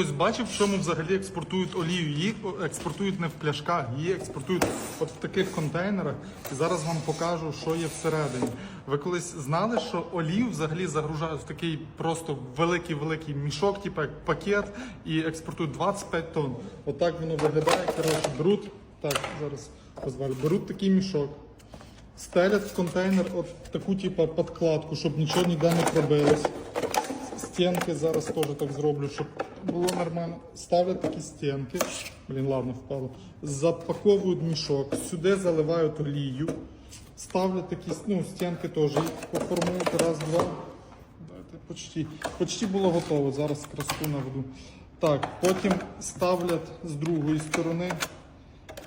Хтось бачив, в чому взагалі експортують олію? Її експортують не в пляшках, її експортують от в таких контейнерах. І зараз вам покажу, що є всередині. Ви колись знали, що олію взагалі загружають в такий просто великий-великий мішок, типу як пакет, і експортують 25 тонн. Отак воно виглядає. Коротше, беруть так, зараз розвалю. Беруть такий мішок. Стелять в контейнер от таку типу подкладку, щоб нічого ніде не пробилось. Стінки зараз теж так зроблю, щоб було нормально. Ставлять такі стінки. Блін, ладно, впало. Запаковують мішок, сюди заливають олію. Ставлять такі ну, стінки теж. Поформують раз, два. Дайте почти. Почти було готово. Зараз красоту наведу. Так, потім ставлять з другої сторони.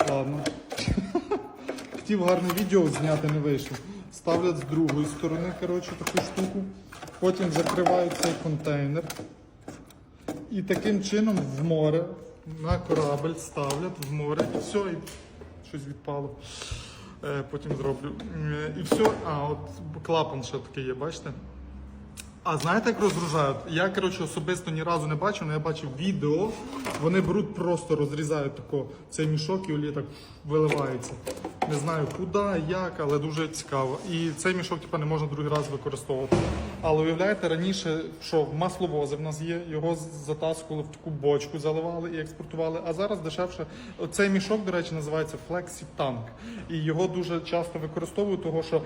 Ладно. Хотів гарне відео зняти, не вийшло. Ставлять з другої сторони, коротше, таку штуку. Потім закривають цей контейнер. І таким чином в море на корабель ставлять в море і все, і щось відпало. Е, потім зроблю. Е, І все. А, от клапан ще такий є, бачите? А знаєте, як розгружають? Я коротше особисто ні разу не бачив, але я бачив відео. Вони беруть, просто розрізають тако цей мішок і олія так виливається. Не знаю куди, як, але дуже цікаво. І цей мішок типа, не можна другий раз використовувати. Але уявляєте, раніше, що масловози в нас є, його затаскували в таку бочку, заливали і експортували. А зараз дешевше. Цей мішок, до речі, називається Flexi Tank. І його дуже часто використовують, того що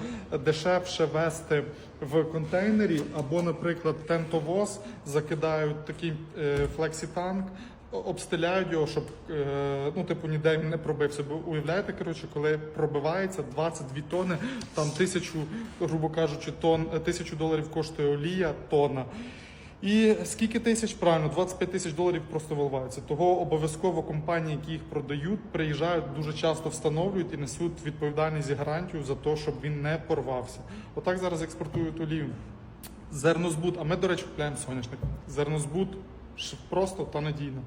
дешевше вести в контейнері, або, наприклад, тентовоз закидають такий е, флексі-танк, обстеляють його, щоб е, ну, типу, ніде він не пробився. Бо уявляєте, коротше, коли пробивається 22 тони, там тисячу, грубо кажучи, тонн, е, тисячу доларів коштує олія, тонна. І скільки тисяч? Правильно, 25 тисяч доларів просто виливаються. Того обов'язково компанії, які їх продають, приїжджають дуже часто встановлюють і несуть відповідальність і гарантію за те, щоб він не порвався. Отак зараз експортують олію. Зернозбут, а ми, до речі, купляємо соняшник. Зернозбут просто та надійно.